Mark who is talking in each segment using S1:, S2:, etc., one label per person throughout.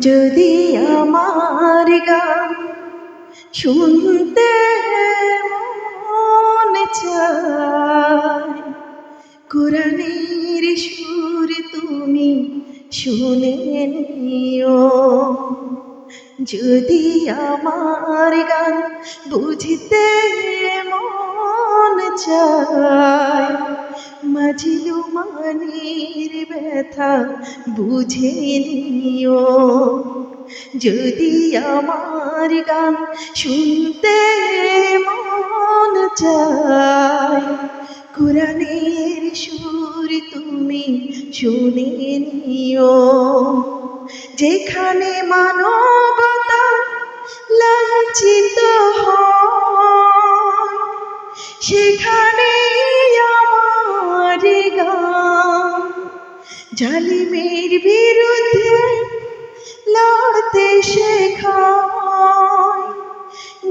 S1: যদি আমার গান শুনতে মন চায়, কোরআনের সুর তুমি শুনে নিও। যদি আমার গান বুঝতে মন চায় মাঝিলু মানির ব্যথা বুঝে নিও। যদি আমার গান শুনতে মন চায়, কোরআনের সুর তুমি শুনে নিও। যেখানে মানবতা লাঞ্ছিত হয়, সেখানে জালিমের বিরুদ্ধে লড়তে শেখায়।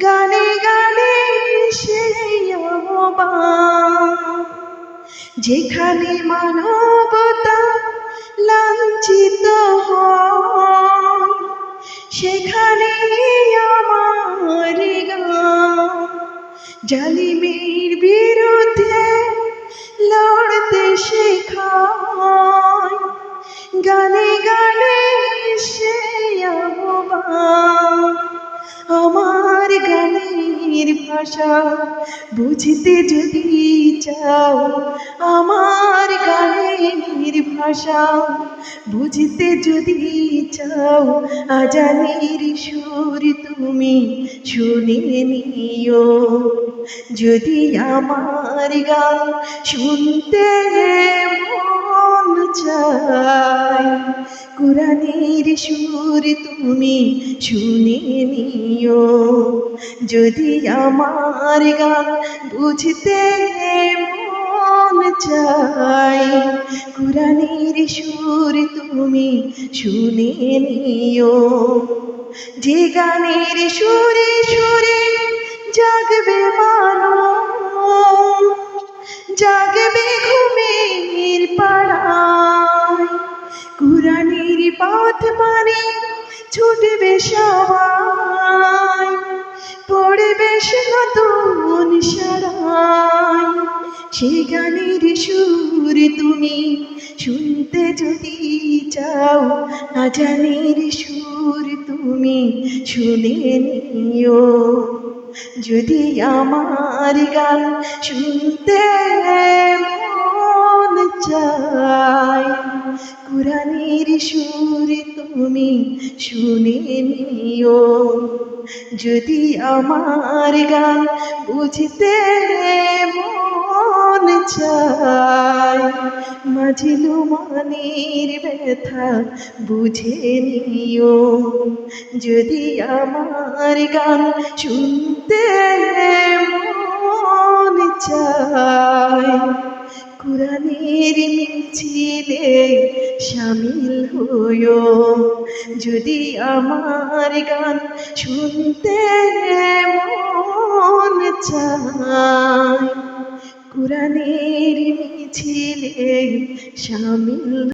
S1: গানে গানে সেই যেখানে মানবতা লাঞ্ছিত হয়, সেখানে আমার গান। জালিমের বিরুদ্ধে গানে গানে সে আমার গানের ভাষা বুঝতে যদি চাও, আমার গানের ভাষা বুঝতে যদি চাও, আজানের সুর তুমি শুনে নিও। যদি আমার গান শুনতে মন চায় কোরআনের সুর তুমি শুনে নিও। যদি আমার গান বুঝতে মন চাই কোরআনের সুর তুমি শুনে নিও। যে গানের সুরে সুরে জাগবে মানুষ, জাগবে ঘুমের পথ মানে ছুটবে সবাই, পড়বে সে নতুন সারাই। সে গানের সুর তুমি শুনতে যদি চাও আজানের সুর তুমি শুনে নিও। যদি আমার গান শুনতে সুর তুমি শুনে নিও। যদি আমার গান বুঝতে মন চায় মাঝিলু মানের ব্যথা বুঝে নিও। যদি আমার গান শুনতে কোরআনের মিছিলে সামিল হইও। যদি আমার গান শুনতে মন চায় কুরানের মিছিলে সামিল